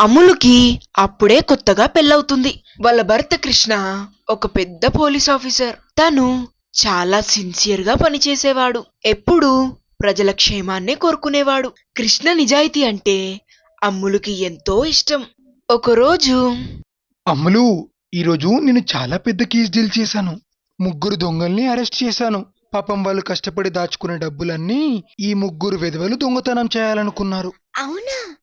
అమ్ములుకి అప్పుడే కొత్తగా పెళ్ళవుతుంది. వాళ్ళ భర్త కృష్ణ ఒక పెద్ద పోలీస్ ఆఫీసర్. తను చాలా సిన్సియర్గా పనిచేసేవాడు. ఎప్పుడూ ప్రజల క్షేమాన్నే కోరుకునేవాడు. కృష్ణ నిజాయితీ అంటే అమ్ములుకి ఎంతో ఇష్టం. ఒకరోజు అమ్ములు ఈరోజు నేను చాలా పెద్ద కేసు డీల్ చేశాను. ముగ్గురు దొంగల్ని అరెస్ట్ చేశాను. పాపం వాళ్ళు కష్టపడి దాచుకునే డబ్బులన్నీ ఈ ముగ్గురు విధవలు దొంగతనం చేయాలనుకున్నారు. అవునా?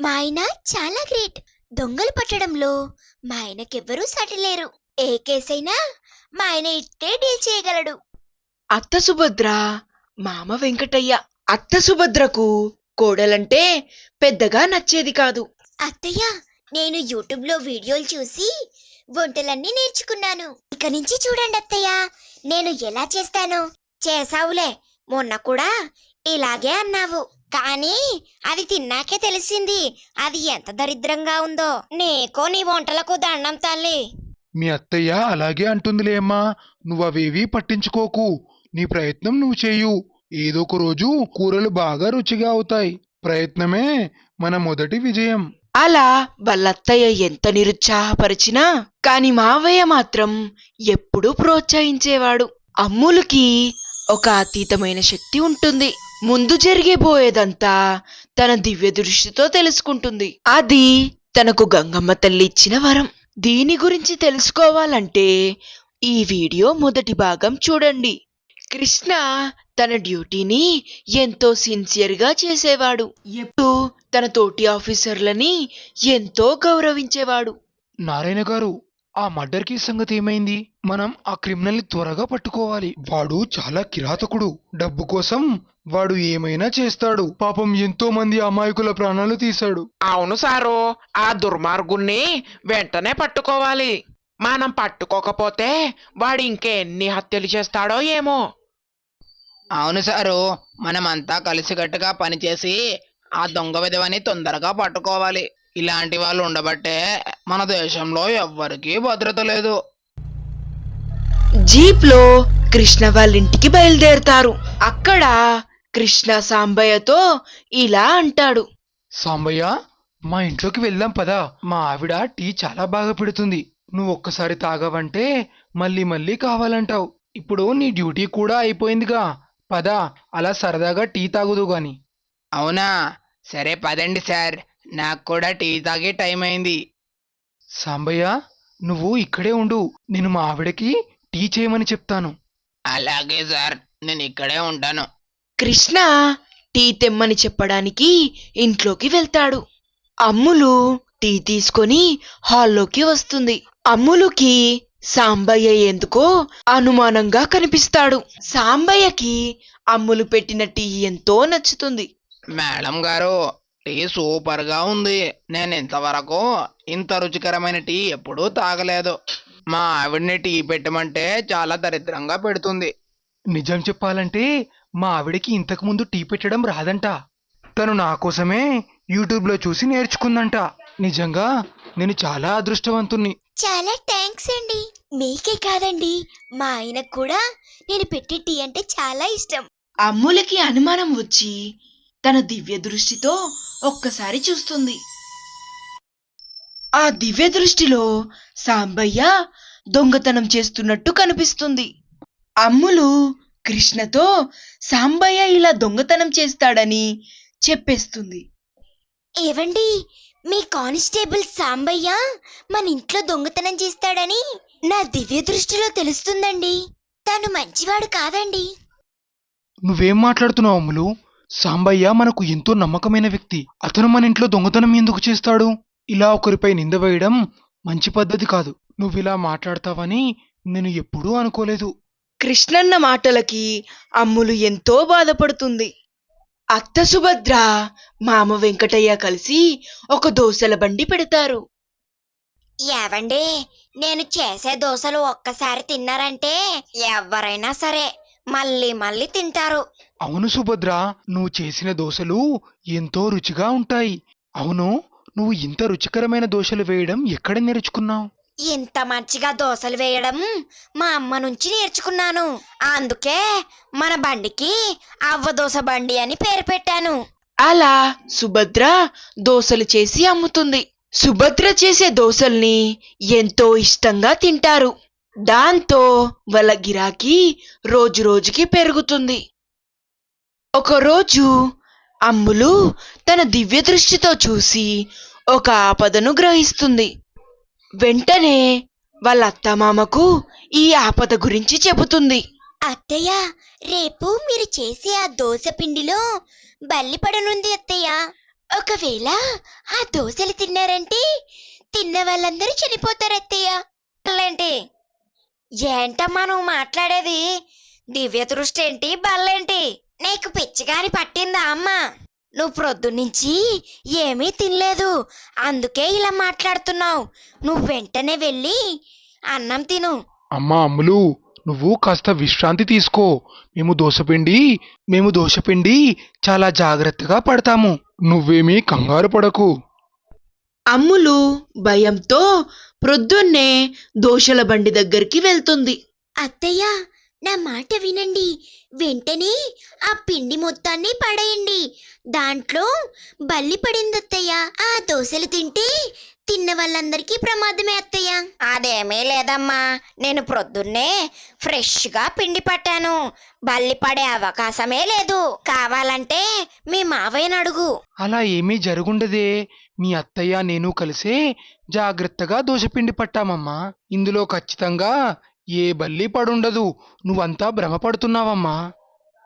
మా ఆయన చాలా గ్రేట్. దొంగలు పట్టడంలో మా ఆయనకెవ్వరూ సటిలేరు ఏ కేసైనా మా ఆయన ఇట్టే డీల్ చేయగలడు. అత్త సుభద్ర మామ వెంకటయ్య అత్త సుభద్రకు కోడలంటే పెద్దగా నచ్చేది కాదు. అత్తయ్య నేను యూట్యూబ్లో వీడియోలు చూసి వంటలన్నీ నేర్చుకున్నాను. ఇక నుంచి చూడండి అత్తయ్య నేను ఎలా చేస్తాను? చేసావులే మొన్న కూడా ఇలాగే అన్నావు. కానీ అది తిన్నాకే తెలిసింది. అది ఎంత దరిద్రంగా ఉందో. నీకో నీ వంటలకు దండం తల్లి. మీ అత్తయ్య అలాగే అంటుందిలే అమ్మా. నువ్వు అవేవీ పట్టించుకోకు. నీ ప్రయత్నం నువ్వు చేయు. ఏదో ఒక రోజు కూరలు బాగా రుచిగా అవుతాయి. ప్రయత్నమే మన మొదటి విజయం. అలా వాళ్ళత్తయ్య ఎంత నిరుత్సాహపరిచినా కాని మావయ్య మాత్రం ఎప్పుడూ ప్రోత్సహించేవాడు. అమ్ములకి ఒక అతీతమైన శక్తి ఉంటుంది. ముందు జరిగేబోయేదంతా తన దివ్య దృష్టితో తెలుసుకుంటుంది. అది తనకు గంగమ్మ తల్లి ఇచ్చిన వరం. దీని గురించి తెలుసుకోవాలంటే ఈ వీడియో మొదటి భాగం చూడండి. కృష్ణ తన డ్యూటీని ఎంతో సిన్సియర్గా చేసేవాడు. ఎప్పుడు తన తోటి ఆఫీసర్లని ఎంతో గౌరవించేవాడు. నారాయణ గారు ఆ మర్డర్ కేసు సంగతి ఏమైంది? మనం ఆ క్రిమినల్ని త్వరగా పట్టుకోవాలి. వాడు చాలా కిరాతకుడు. డబ్బు కోసం వాడు ఏమైనా చేస్తాడు. పాపం ఎంతో మంది అమాయకుల ప్రాణాలు తీశాడు. అవును సారు. ఆ దుర్మార్గుణ్ణి వెంటనే పట్టుకోవాలి. మనం పట్టుకోకపోతే వాడు ఇంకెన్ని హత్యలు చేస్తాడో ఏమో. అవును సారు. మనమంతా కలిసికట్టుగా పనిచేసి ఆ దొంగ విధవని తొందరగా పట్టుకోవాలి. ఇలాంటి వాళ్ళు ఉండబట్టే మన దేశంలో ఎవ్వరికీ భద్రత లేదు. జీప్లో కృష్ణ వాళ్ళింటికి బయలుదేరతారు. అక్కడ కృష్ణ సాంబయ్యతో ఇలా అంటాడు. సాంబయ్య మా ఇంట్లోకి వెళ్దాం పదా. మా ఆవిడ టీ చాలా బాగా పెడుతుంది. నువ్వు ఒక్కసారి తాగవంటే మళ్ళీ మళ్ళీ కావాలంటావు. ఇప్పుడు నీ డ్యూటీ కూడా అయిపోయిందిగా. పదా అలా సరదాగా టీ తాగుదు గాని. అవునా? సరే పదండి సార్. నాకు కూడా టీ తాగే టైం అయింది. సాంబయ్య నువ్వు ఇక్కడే ఉండు. నేను మా ఆవిడకి టీ చేయమని చెప్తాను. అలాగే సార్. నేను ఇక్కడే ఉంటాను. కృష్ణ టీ తెమ్మని చెప్పడానికి ఇంట్లోకి వెళ్తాడు. అమ్ములు టీ తీసుకొని హాల్లోకి వస్తుంది. అమ్ములుకి సాంబయ్య ఎందుకో అనుమానంగా కనిపిస్తాడు. సాంబయ్యకి అమ్ములు పెట్టిన టీ ఎంతో నచ్చుతుంది. మేడం గారు టీ సూపర్గా ఉంది. నేను ఇంతవరకు ఇంత రుచికరమైన టీ ఎప్పుడూ తాగలేదు. మా ఆవిడ్ని టీ పెట్టమంటే చాలా దరిద్రంగా పెడుతుంది. నిజం చెప్పాలంటే మా ఆవిడకి ఇంతకు ముందు టీ పెట్టడం రాదంట. తను నా కోసమే యూట్యూబ్లో చూసి నేర్చుకుందంట. నిజంగా నేను చాలా అదృష్టవంతుణ్ణి. చాలా థ్యాంక్స్ అండి. మీకే కాదండి. మా ఆయనకు కూడా నేను పెట్టే టీ అంటే చాలా ఇష్టం. అమ్ములకి అనుమానం వచ్చి తన దివ్య దృష్టితో ఒక్కసారి చూస్తుంది. ఆ దివ్య దృష్టిలో సాంబయ్య దొంగతనం చేస్తున్నట్టు కనిపిస్తుంది. అమ్ములు కృష్ణతో సాంబయ్య ఇలా దొంగతనం చేస్తాడని చెప్పేస్తుంది. ఏవండి? మీ కానిస్టేబుల్ సాంబయ్య మన ఇంట్లో దొంగతనం చేస్తాడని నా దివ్య దృష్టిలో తెలుస్తుందండి. తను మంచివాడు కాదండి. నువ్వేం మాట్లాడుతున్నావు అమ్ములు? సాంబయ్య మనకు ఎంతో నమ్మకమైన వ్యక్తి. అతను మన ఇంట్లో దొంగతనం ఎందుకు చేస్తాడు? ఇలా ఒకరిపై నింద వేయడం మంచి పద్ధతి కాదు. నువ్విలా మాట్లాడతావని నేను ఎప్పుడూ అనుకోలేదు. కృష్ణన్న మాటలకి అమ్ములు ఎంతో బాధపడుతుంది. అత్త సుభద్ర మామ వెంకటయ్య కలిసి ఒక దోసెల బండి పెడతారు. ఏవండి నేను చేసే దోశలు ఒక్కసారి తిన్నారంటే ఎవరైనా సరే మళ్ళీ మళ్ళీ తింటారు. అవును సుభద్ర నువ్వు చేసిన దోశలు ఎంతో రుచిగా ఉంటాయి. అవును నువ్వు ఇంత రుచికరమైన దోశలు వేయడం ఎక్కడ నేర్చుకున్నావు? ఇంత మంచిగా దోశలు వేయడం మా అమ్మ నుంచి నేర్చుకున్నాను. అందుకే మన బండికి అవ్వ దోశ బండి అని పేరు పెట్టాను. అలా సుభద్ర దోశలు చేసి అమ్ముతుంది. సుభద్ర చేసే దోశల్ని ఎంతో ఇష్టంగా తింటారు. దాంతో వాళ్ళ గిరాకీ రోజు రోజుకి పెరుగుతుంది. ఒకరోజు అమ్ములు తన దివ్య దృష్టితో చూసి ఒక ఆపదను గ్రహిస్తుంది. వెంటనే వాళ్ళ అత్తమామకు ఈ ఆపద గురించి చెబుతుంది. అత్తయ్య రేపు మీరు చేసే ఆ దోశ పిండిలో బల్లి పడనుంది అత్తయ్య. ఒకవేళ ఆ దోశలు తిన్నారంటే తిన్న వాళ్ళందరూ చనిపోతారు అత్తయ్య. ఏంటి ఏంటమ్మా నువ్వు మాట్లాడేది? దివ్య దృష్టి ఏంటి? బల్లేంటి నీకు పిచ్చిగాని పట్టిందా అమ్మ? నువ్వు ప్రొద్దునుంచి ఏమీ తినలేదు. అందుకే ఇలా మాట్లాడుతున్నావు. నువ్వు వెంటనే వెళ్ళి అన్నం తిను. అమ్మా అమ్ములు నువ్వు కాస్త విశ్రాంతి తీసుకో. మేము దోశపిండి మేము దోశపిండి చాలా జాగ్రత్తగా పడతాము. నువ్వేమీ కంగారు పడకు. అమ్ములు భయంతో ప్రొద్దున్నే దోశల బండి దగ్గరికి వెళ్తుంది. అత్తయ్య నా మాట వినండి. వెంటనే ఆ పిండి మొత్తాన్ని పడేయండి. దాంట్లో బల్లి పడింది అత్తయ్య. ఆ దోశలు తింటే తిన్న వాళ్ళందరికీ ప్రమాదమే అత్తయ్య. అదేమీ లేదమ్మా. నేను ప్రొద్దున్నే ఫ్రెష్గా పిండి పట్టాను. బల్లి పడే అవకాశమే లేదు. కావాలంటే మీ మావయ్యను అడుగు. అలా ఏమీ జరుగుండదే. మీ అత్తయ్య నేను కలిసే జాగ్రత్తగా దోశపిండి పట్టామమ్మా. ఇందులో ఖచ్చితంగా ఏ బల్లి పడుండదు. నువ్వంతా భ్రమపడుతున్నావమ్మా.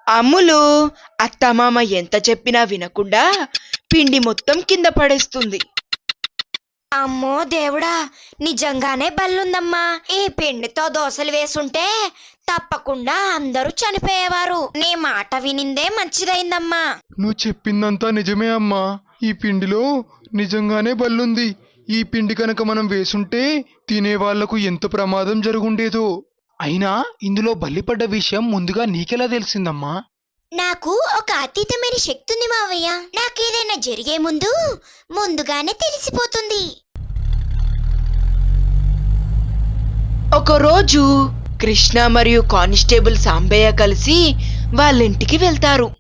అమ్ములు అత్తమామ ఎంత చెప్పినా వినకుండా పిండి మొత్తం కింద పడేస్తుంది. అమ్మో దేవుడా నిజంగానే బల్లుందమ్మా. ఈ పిండితో దోశలు వేసుంటే తప్పకుండా అందరూ చనిపోయేవారు. నీ మాట వినిందే మంచిదైందమ్మా. నువ్వు చెప్పిందంతా నిజమే అమ్మా. ఈ పిండిలో నిజంగానే బల్లుంది. ఈ పిండి కనుక మనం వేసుంటే తినే వాళ్ళకు ఎంత ప్రమాదం జరుగుండేదో. అయినా ఇందులో బల్లిపడ్డ విషయం ముందుగా నీకెలా తెలిసిందమ్మా? నాకు ఒక అతీతమైన శక్తి ఉంది మావయ్య. నాకేదైనా జరిగే ముందు ముందుగానే తెలిసిపోతుంది. ఒకరోజు కృష్ణ మరియు కానిస్టేబుల్ సాంబయ్య కలిసి వాళ్ళింటికి వెళ్తారు.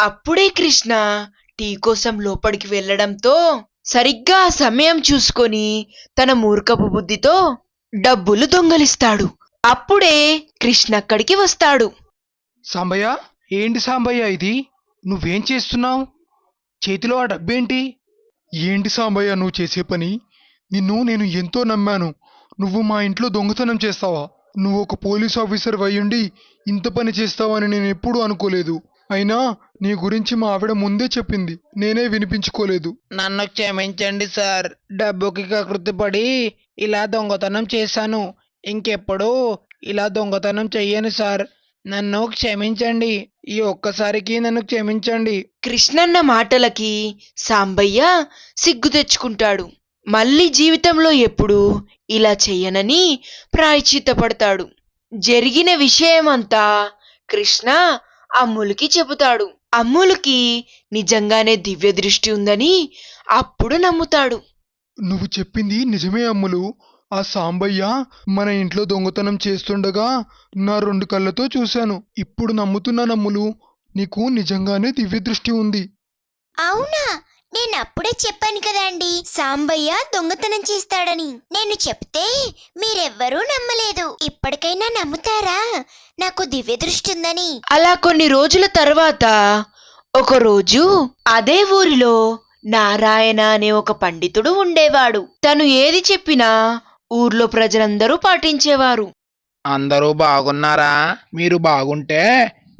అప్పుడే కృష్ణ టీ కోసం లోపలికి వెళ్ళడంతో సరిగ్గా సమయం చూసుకొని తన మూర్ఖపు బుద్ధితో డబ్బులు దొంగలిస్తాడు. అప్పుడే కృష్ణ అక్కడికి వస్తాడు. సాంబయ్య ఏంటి సాంబయ్య ఇది? నువ్వేం చేస్తున్నావు? చేతిలో ఆ డబ్బేంటి? ఏంటి సాంబయ్య నువ్వు చేసే పని? నిన్ను నేను ఎంతో నమ్మాను. నువ్వు మా ఇంట్లో దొంగతనం చేస్తావా? నువ్వు ఒక పోలీస్ ఆఫీసర్ అయ్యుండి ఇంత పని చేస్తావని నేను ఎప్పుడూ అనుకోలేదు. అయినా నీ గురించి మా ఆవిడ ముందే చెప్పింది. నేనే వినిపించుకోలేదు. నన్ను క్షమించండి సార్. డబ్బుకి కకృతిపడి ఇలా దొంగతనం చేశాను. ఇంకెప్పుడు ఇలా దొంగతనం చెయ్యను సార్. నన్ను క్షమించండి. ఈ ఒక్కసారికి నన్ను క్షమించండి. కృష్ణన్న మాటలకి సాంబయ్య సిగ్గు తెచ్చుకుంటాడు. మళ్ళీ జీవితంలో ఎప్పుడు ఇలా చెయ్యనని ప్రాయచిత్తపడతాడు జరిగిన విషయమంతా కృష్ణ అమ్ములకి చెబుతాడు. అమ్ములకి నిజంగానే దివ్య దృష్టి ఉందని అప్పుడు నమ్ముతాడు. నువ్వు చెప్పింది నిజమే అమ్ములు. ఆ సాంబయ్య మన ఇంట్లో దొంగతనం చేస్తుండగా నా రెండు కళ్ళతో చూశాను. ఇప్పుడు నమ్ముతున్నాను అమ్ములు. నీకు నిజంగానే దివ్య దృష్టి ఉంది. అవునా? నేను అప్పుడే చెప్పాను కదండి సాంబయ్య దొంగతనం చేస్తాడని. నేను చెప్తే మీరెవ్వరూ నమ్మలేదు. ఇప్పటికైనా నమ్ముతారా? నాకు దివ్య దృష్టి ఉందని అలా కొన్ని రోజుల తర్వాత ఒకరోజు అదే ఊరిలో నారాయణ అనే ఒక పండితుడు ఉండేవాడు. తను ఏది చెప్పినా ఊర్లో ప్రజలందరూ పాటించేవారు. అందరూ బాగున్నారా? మీరు బాగుంటే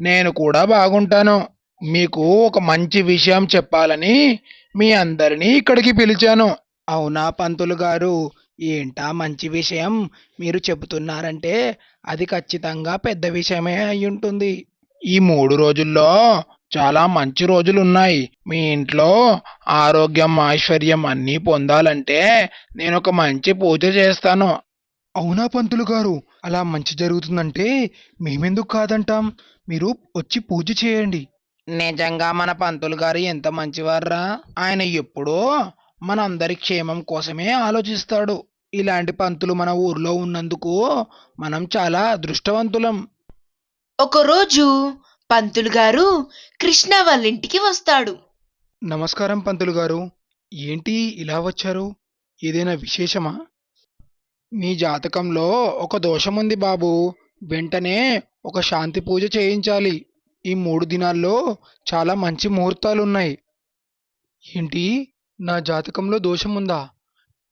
నేను కూడా బాగుంటాను. మీకు ఒక మంచి విషయం చెప్పాలని మీ అందరినీ ఇక్కడికి పిలిచాను. అవునా పంతులు గారు? ఏంటా మంచి విషయం? మీరు చెబుతున్నారంటే అది ఖచ్చితంగా పెద్ద విషయమే అయి ఉంటుంది ఈ మూడు రోజుల్లో చాలా మంచి రోజులు ఉన్నాయి మీ ఇంట్లో ఆరోగ్యం ఐశ్వర్యం అన్నీ పొందాలంటే నేను ఒక మంచి పూజ చేస్తాను. అవునా పంతులు గారు? అలా మంచి జరుగుతుందంటే మేమెందుకు కాదంటాం? మీరు వచ్చి పూజ చేయండి. నిజంగా మన పంతులు గారు ఎంత మంచివారా ఆయన ఎప్పుడూ మన అందరి క్షేమం కోసమే ఆలోచిస్తాడు. ఇలాంటి పంతులు మన ఊర్లో ఉన్నందుకు మనం చాలా అదృష్టవంతులం. ఒకరోజు పంతులు గారు కృష్ణ వాళ్ళ ఇంటికి వస్తాడు. నమస్కారం పంతులు గారు. ఏంటి ఇలా వచ్చారు? ఏదైనా విశేషమా? మీ జాతకంలో ఒక దోషం ఉంది బాబు. వెంటనే ఒక శాంతి పూజ చేయించాలి. ఈ మూడు దినాల్లో చాలా మంచి ముహూర్తాలు ఉన్నాయి ఏంటి? నా జాతకంలో దోషం ఉందా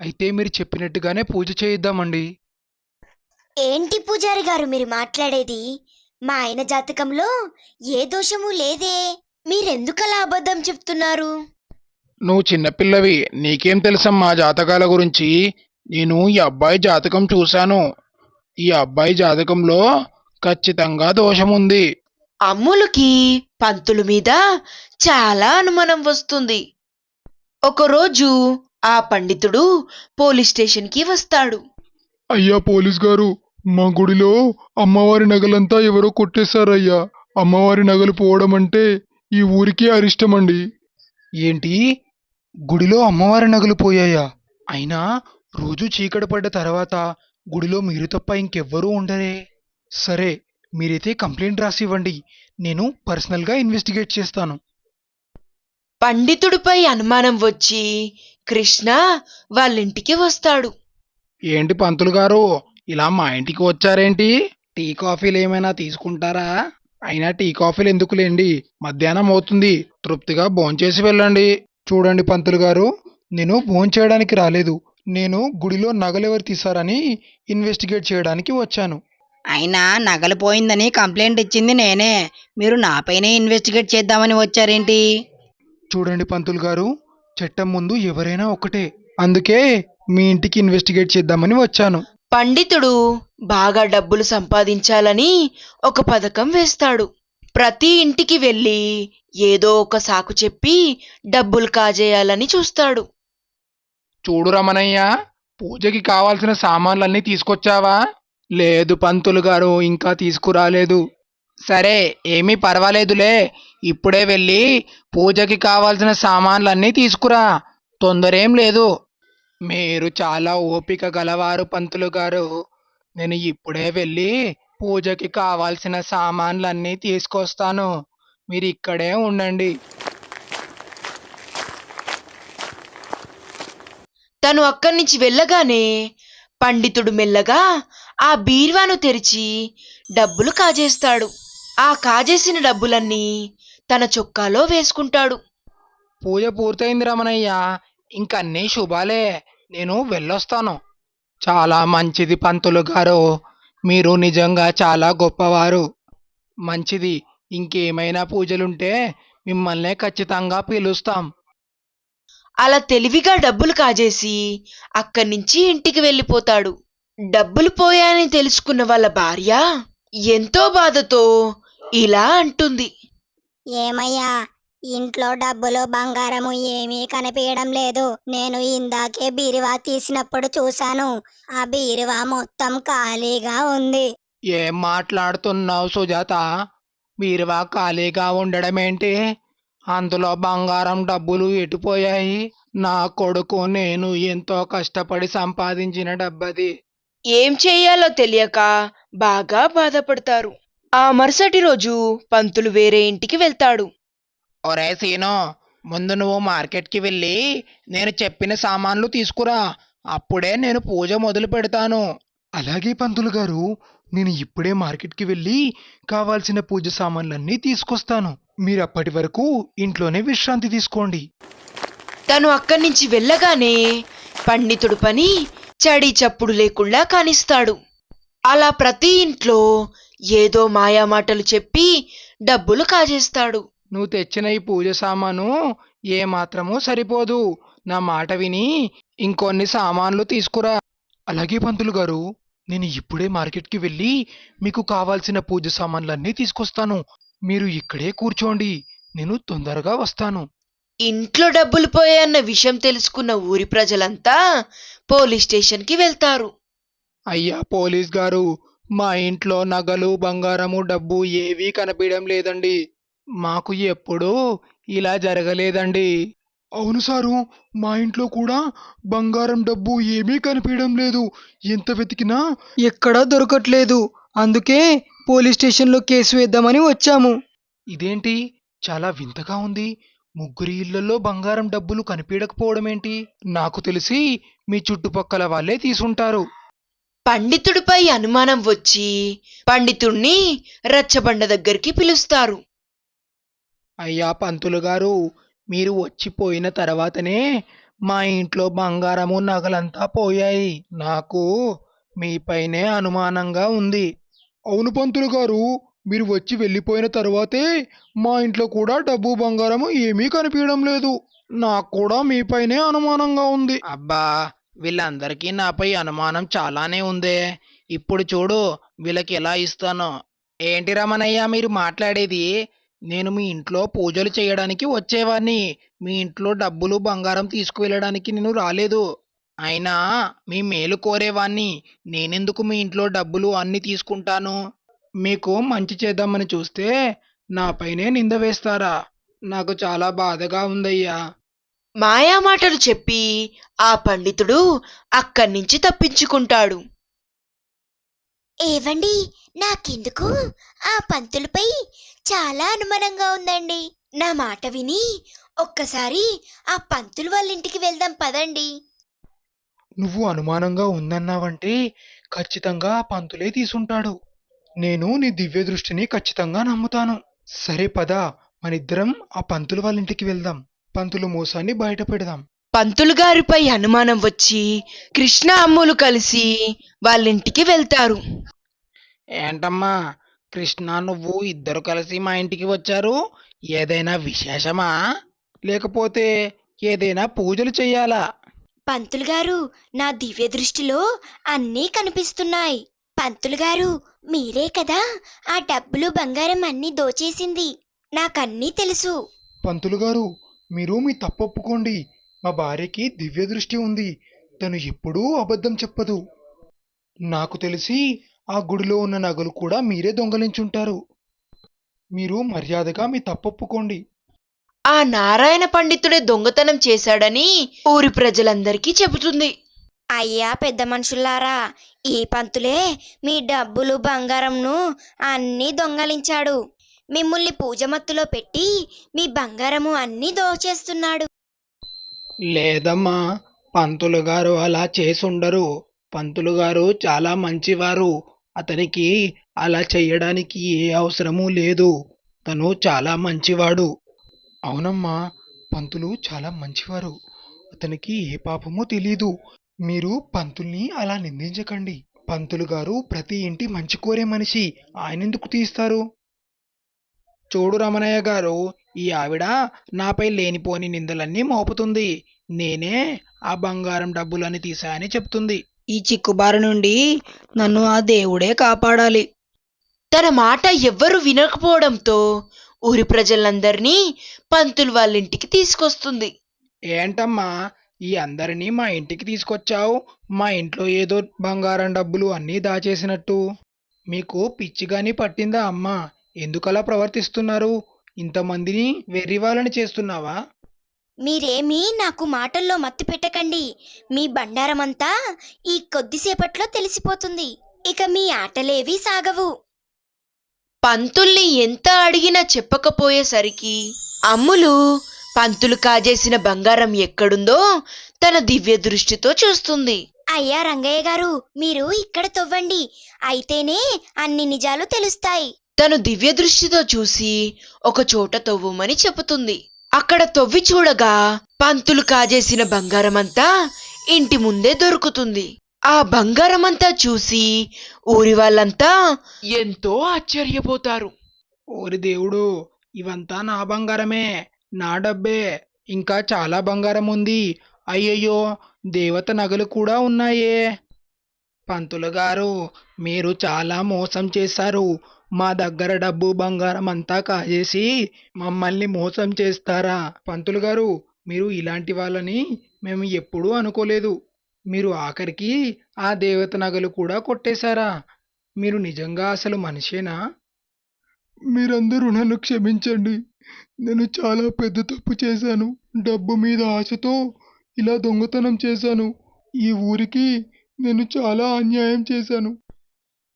అయితే మీరు చెప్పినట్టుగానే పూజ చేయిద్దామండి. ఏంటి పూజారి గారు మీరు మాట్లాడేది? మా ఆయన జాతకంలో ఏ దోషము లేదే. మీరెందుకలా అబద్ధం చెప్తున్నారు? నువ్వు చిన్నపిల్లవి నీకేం తెలుసమ్మా జాతకాల గురించి? నేను ఈ అబ్బాయి జాతకం చూశాను. ఈ అబ్బాయి జాతకంలో ఖచ్చితంగా దోషం ఉంది అమ్ములకి పంతులు మీద చాలా అనుమానం వస్తుంది. ఒకరోజు ఆ పండితుడు పోలీస్ స్టేషన్కి వస్తాడు. అయ్యా పోలీస్ గారు మా గుడిలో అమ్మవారి నగలంతా ఎవరో కొట్టేశారయ్యా. అమ్మవారి నగలు పోవడం అంటే ఈ ఊరికే అరిష్టమండి. ఏంటి? గుడిలో అమ్మవారి నగలు పోయాయా? అయినా రోజు చీకటి పడ్డ తర్వాత గుడిలో మీరు తప్ప ఇంకెవ్వరూ ఉండరే. సరే మీరైతే కంప్లైంట్ రాసి ఇవ్వండి నేను పర్సనల్గా ఇన్వెస్టిగేట్ చేస్తాను. పండితుడిపై అనుమానం వచ్చి కృష్ణ వాళ్ళింటికి వస్తాడు. ఏంటి పంతులు గారు? ఇలా మా ఇంటికి వచ్చారేంటి? టీ కాఫీలు ఏమైనా తీసుకుంటారా? అయినా టీ కాఫీలు ఎందుకులేండి? మధ్యాహ్నం అవుతుంది. తృప్తిగా భోంచేసి వెళ్ళండి. చూడండి పంతులు గారు నేను భోంచేయడానికి రాలేదు. నేను గుడిలో నగలెవరు తీశారని ఇన్వెస్టిగేట్ చేయడానికి వచ్చాను. అయినా నగలు పోయిందని కంప్లైంట్ ఇచ్చింది నేనే. మీరు నాపైనే ఇన్వెస్టిగేట్ చేద్దామని వచ్చారేంటి? చూడండి పంతులు గారు చట్టం ముందు ఎవరైనా ఒకటే. అందుకే మీ ఇంటికి ఇన్వెస్టిగేట్ చేద్దామని వచ్చాను. పండితుడు బాగా డబ్బులు సంపాదించాలని ఒక పథకం వేస్తాడు. ప్రతి ఇంటికి వెళ్ళి ఏదో ఒక సాకు చెప్పి డబ్బులు కాజేయాలని చూస్తాడు. చూడు రమణయ్య పూజకి కావాల్సిన సామాన్లన్నీ తీసుకొచ్చావా? లేదు పంతులు గారు ఇంకా తీసుకురాలేదు. సరే ఏమీ పర్వాలేదులే. ఇప్పుడే వెళ్ళి పూజకి కావాల్సిన సామాన్లన్నీ తీసుకురా. తొందరేం లేదు. మీరు చాలా ఓపిక గలవారు పంతులు గారు. నేను ఇప్పుడే వెళ్ళి పూజకి కావాల్సిన సామాన్లన్నీ తీసుకొస్తాను. మీరు ఇక్కడే ఉండండి. తను అక్కడి నుంచి వెళ్ళగానే పండితుడు మెల్లగా ఆ బీర్వాను తెరిచి డబ్బులు కాజేస్తాడు. ఆ కాజేసిన డబ్బులన్నీ తన చొక్కాలో వేసుకుంటాడు. పూజ పూర్తయింది రమణయ్య. ఇంకన్నీ శుభాలే. నేను వెళ్ళొస్తాను. చాలా మంచిది పంతులు గారు. మీరు నిజంగా చాలా గొప్పవారు. మంచిది. ఇంకేమైనా పూజలుంటే మిమ్మల్నే ఖచ్చితంగా పిలుస్తాం. అలా తెలివిగా డబ్బులు కాజేసి అక్కడి నుంచి ఇంటికి వెళ్ళిపోతాడు. డబ్బులు పోయాయని తెలుసుకున్న వాళ్ళ భార్య ఎంతో బాధతో ఇలా అంటుంది. ఏమయ్యా ఇంట్లో డబ్బులు బంగారము ఏమీ కనిపించడం లేదు. నేను ఇందాకే బీరువా తీసినప్పుడు చూశాను. ఆ బీరువా మొత్తం ఖాళీగా ఉంది. ఏం మాట్లాడుతున్నావు సుజాత? బీరువా ఖాళీగా ఉండడం ఏంటి అందులో బంగారం డబ్బులు ఎటుపోయాయి? నా కొడుకు నేను ఎంతో కష్టపడి సంపాదించిన డబ్బది. ఏం చెయ్యాలో తెలియక బాగా బాధపడతారు. ఆ మరుసటి రోజు పంతులు వేరే ఇంటికి వెళ్తాడు. ఒరే సీను ముందు నువ్వు మార్కెట్కి వెళ్ళి నేను చెప్పిన సామాన్లు తీసుకురా. అప్పుడే నేను పూజ మొదలు పెడతాను. అలాగే పంతులు గారు నేను ఇప్పుడే మార్కెట్కి వెళ్ళి కావాల్సిన పూజ సామాన్లన్నీ తీసుకొస్తాను. మీరు అప్పటి వరకు ఇంట్లోనే విశ్రాంతి తీసుకోండి. తను అక్కడి నుంచి వెళ్ళగానే పండితుడు పని చడి చప్పుడు లేకుండా కానిస్తాడు. అలా ప్రతి ఇంట్లో ఏదో మాయామాటలు చెప్పి డబ్బులు కాజేస్తాడు. నువ్వు తెచ్చిన ఈ పూజ సామాను ఏ మాత్రమూ సరిపోదు. నా మాట విని ఇంకొన్ని సామాన్లు తీసుకురా. అలాగే పంతులు గారు నేను ఇప్పుడే మార్కెట్కి వెళ్ళి మీకు కావాల్సిన పూజ సామాన్లన్నీ తీసుకొస్తాను. మీరు ఇక్కడే కూర్చోండి. నేను తొందరగా వస్తాను. ఇంట్లో డబ్బులు పోయాయన్న విషయం తెలుసుకున్న ఊరి ప్రజలంతా పోలీస్ స్టేషన్కి వెళ్తారు. అయ్యా పోలీస్ గారు మా ఇంట్లో నగలు బంగారము డబ్బు ఏవీ కనిపించడం లేదండి. మాకు ఎప్పుడూ ఇలా జరగలేదండి. అవును సారు మా ఇంట్లో కూడా బంగారం డబ్బు ఏమీ కనిపించడం లేదు. ఎంత వెతికినా ఎక్కడా దొరకట్లేదు. అందుకే పోలీస్ స్టేషన్లో కేసు వేద్దామని వచ్చాము. ఇదేంటి? చాలా వింతగా ఉంది. ముగ్గురి ఇళ్ళలో బంగారం డబ్బులు కనిపించకపోవడం ఏంటి నాకు తెలిసి మీ చుట్టుపక్కల వాళ్ళే తీసుంటారు. పండితుడిపై అనుమానం వచ్చి పండితుణ్ణి రచ్చబండ దగ్గరికి పిలుస్తారు. అయ్యా పంతులు గారు మీరు వచ్చిపోయిన తర్వాతనే మా ఇంట్లో బంగారము నగలంతా పోయాయి. నాకు మీపైనే అనుమానంగా ఉంది. అవును పంతులు గారు మీరు వచ్చి వెళ్ళిపోయిన తర్వాతే మా ఇంట్లో కూడా డబ్బు బంగారం ఏమీ కనిపించడం లేదు. నాకు కూడా మీపైనే అనుమానంగా ఉంది. అబ్బా వీళ్ళందరికీ నాపై అనుమానం చాలానే ఉందే. ఇప్పుడు చూడు వీళ్ళకి ఎలా ఇస్తాను. ఏంటి రమణయ్య మీరు మాట్లాడేది? నేను మీ ఇంట్లో పూజలు చేయడానికి వచ్చేవాడిని మీ ఇంట్లో డబ్బులు బంగారం తీసుకువెళ్ళడానికి నేను రాలేదు. అయినా మీ మేలు కోరేవాణ్ణి నేనెందుకు మీ ఇంట్లో డబ్బులు అన్ని తీసుకుంటాను? మీకు మంచి చేద్దామని చూస్తే నాపైనే నింద వేస్తారా? నాకు చాలా బాధగా ఉందయ్యా. మాయామాటలు చెప్పి ఆ పండితుడు అక్కడి నుంచి తప్పించుకుంటాడు. ఏవండి? నాకెందుకు? ఆ పంతులపై చాలా అనుమానంగా ఉందండి. నా మాట విని ఒక్కసారి ఆ పంతులు వాళ్ళ ఇంటికి వెళ్దాం పదండి. నువ్వు అనుమానంగా ఉందన్నావంటే ఖచ్చితంగా పంతులే తీసుంటాడు. నేను నీ దివ్య దృష్టిని ఖచ్చితంగా నమ్ముతాను. సరే పద మనిద్దరం ఆ పంతులు వాళ్ళ ఇంటికి వెళ్దాం. పంతులు మోసాన్ని బయట పెడదాం. పంతులు గారిపై అనుమానం వచ్చి కృష్ణ అమ్ములు కలిసి వాళ్ళింటికి వెళ్తారు. ఏంటమ్మా కృష్ణ నువ్వు ఇద్దరు కలిసి మా ఇంటికి వచ్చారు? ఏదైనా విశేషమా? లేకపోతే ఏదైనా పూజలు చెయ్యాలా? పంతులు గారు నా దివ్య దృష్టిలో అన్నీ కనిపిస్తున్నాయి. పంతులు గారు మీరే కదా ఆ డబ్బులు బంగారం అన్నీ దోచేసింది. నాకన్నీ తెలుసు. పంతులు గారు మీరు మీ తప్పొప్పుకోండి. మా భార్యకి దివ్య దృష్టి ఉంది. తను ఎప్పుడూ అబద్ధం చెప్పదు. నాకు తెలిసి ఆ గుడిలో ఉన్న నగలు కూడా మీరే దొంగలించుంటారు. మీరు మర్యాదగా మీ తప్పొప్పుకోండి. ఆ నారాయణ పండితుడే దొంగతనం చేశాడని ఊరి ప్రజలందరికీ చెబుతుంది. అయ్యా పెద్ద మనుషుల్లారా ఈ పంతులే మీ డబ్బులు బంగారంను అన్నీ దొంగలించాడు. మిమ్మల్ని పూజమత్తులో పెట్టి మీ బంగారము అన్నీ దోచేస్తున్నాడు. లేదమ్మా పంతులు గారు అలా చేసుండరు. పంతులు గారు చాలా మంచివారు. అతనికి అలా చెయ్యడానికి ఏ అవసరమూ లేదు. తను చాలా మంచివాడు. అవునమ్మా పంతులు చాలా మంచివారు. అతనికి ఏ పాపమో తెలీదు. మీరు పంతుల్ని అలా నిందించకండి. పంతులు గారు ప్రతి ఇంటి మంచి కోరే మనిషి. ఆయన ఎందుకు తీస్తారు? చూడు రమణయ్య గారు ఈ ఆవిడ నాపై లేనిపోని నిందలన్నీ మోపుతుంది. నేనే ఆ బంగారం డబ్బులని తీశాయని చెప్తుంది. ఈ చిక్కుబారి నుండి నన్ను ఆ దేవుడే కాపాడాలి. తన మాట ఎవ్వరు వినకపోవడంతో ఊరి ప్రజలందరినీ పంతులు వాళ్ళింటికి తీసుకొస్తుంది. ఏంటమ్మా ఈ అందరినీ మా ఇంటికి తీసుకొచ్చావు? మా ఇంట్లో ఏదో బంగారం డబ్బులు అన్నీ దాచేసినట్టు. మీకు పిచ్చిగాని పట్టిందా అమ్మా? ఎందుకలా ప్రవర్తిస్తున్నారు? ఇంతమందిని వెర్రివాళ్ళని చేస్తున్నావా? మీరేమీ నాకు మాటల్లో మత్తు పెట్టకండి. మీ బండారమంతా ఈ కొద్దిసేపట్లో తెలిసిపోతుంది. ఇక మీ ఆటలేవీ సాగవు. పంతుల్ని ఎంత అడిగినా చెప్పకపోయేసరికి అమ్ములు పంతులు కాజేసిన బంగారం ఎక్కడుందో తన దివ్య దృష్టితో చూస్తుంది. అయ్యా రంగయ్య గారు మీరు ఇక్కడ తవ్వండి. అయితేనే అన్ని నిజాలు తెలుస్తాయి. తను దివ్య దృష్టితో చూసి ఒక చోట తవ్వమని చెబుతుంది. అక్కడ తవ్వి చూడగా పంతులు కాజేసిన బంగారమంతా ఇంటి ముందే దొరుకుతుంది. ఆ బంగారమంతా చూసి ఊరి వాళ్ళంతా ఎంతో ఆశ్చర్యపోతారు. ఓరి దేవుడు ఇవంతా నా బంగారమే నా డబ్బే ఇంకా చాలా బంగారం ఉంది అయ్యయ్యో దేవత నగలు కూడా ఉన్నాయే. పంతులు గారు మీరు చాలా మోసం చేశారు. మా దగ్గర డబ్బు బంగారం అంతా కాజేసి మమ్మల్ని మోసం చేస్తారా? పంతులు గారు మీరు ఇలాంటి వాళ్ళని మేము ఎప్పుడూ అనుకోలేదు. మీరు ఆఖరికి ఆ దేవత నగలు కూడా కొట్టేశారా? మీరు నిజంగా అసలు మనిషేనా? మీరందరూ నన్ను క్షమించండి. నేను చాలా పెద్ద తప్పు చేశాను. డబ్బు మీద ఆశతో ఇలా దొంగతనం చేశాను. ఈ ఊరికి నేను చాలా అన్యాయం చేశాను.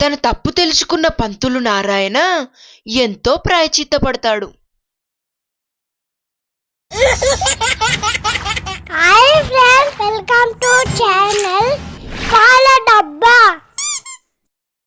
తన తప్పు తెలుసుకున్న పంతులు నారాయణ ఎంతో ప్రాయచిత్తపడతాడు వెల్కమ్ టు ఛానల్ పాల డబ్బా